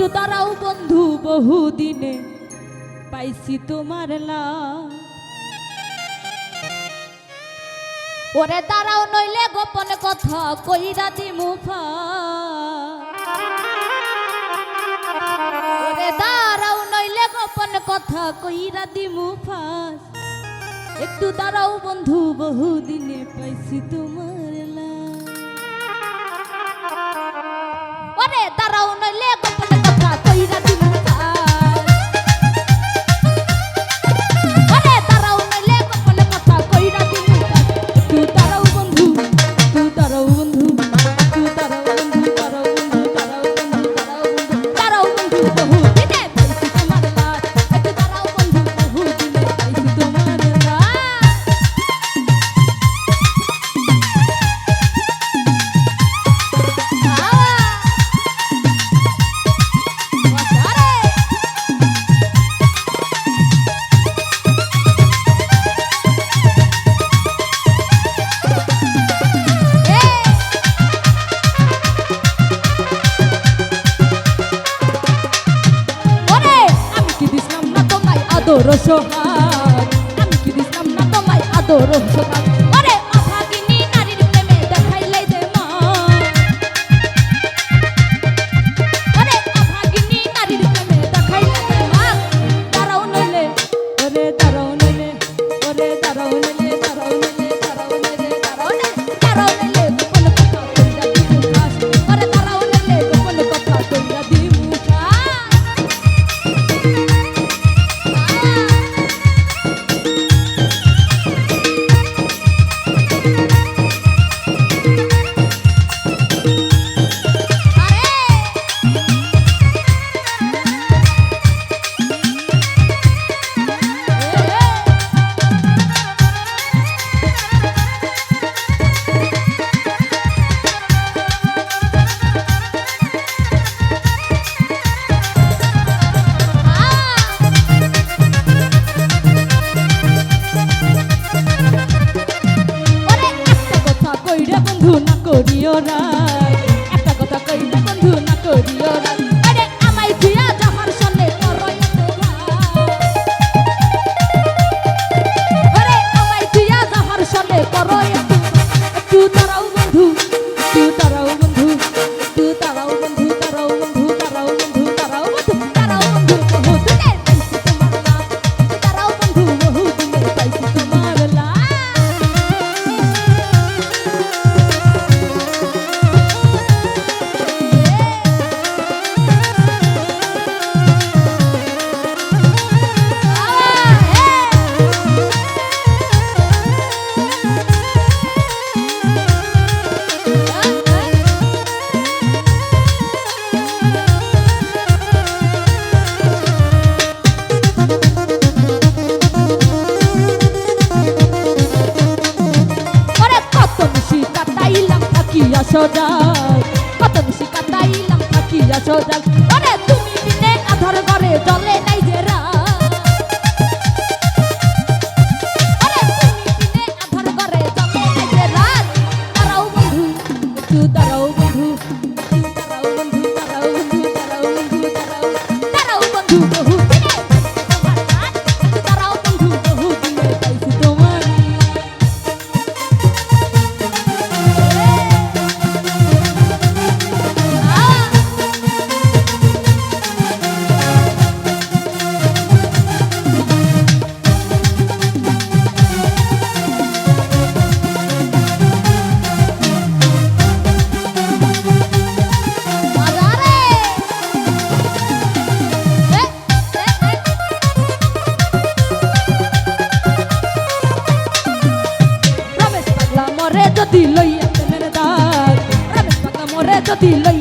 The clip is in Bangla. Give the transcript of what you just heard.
একটু তারাও বন্ধু বহুদিনে, পাইছি তোমার লা ওরে তারাও নইলে গোপন কথা কইরা মুফা ওরে তারাও নইলে গোপন কথা কইরা দিমু মুফা একটু দাঁড়াও বন্ধু বহুদিনে, পাইছি তোমার লা ওরে তারাও নইলে adoro sohag Kami kidis nam na tomay adoro sohag করিও না। you যদি লইয়া প্রেমের দাগ। প্রেমের কথা মরে যদি লইয়া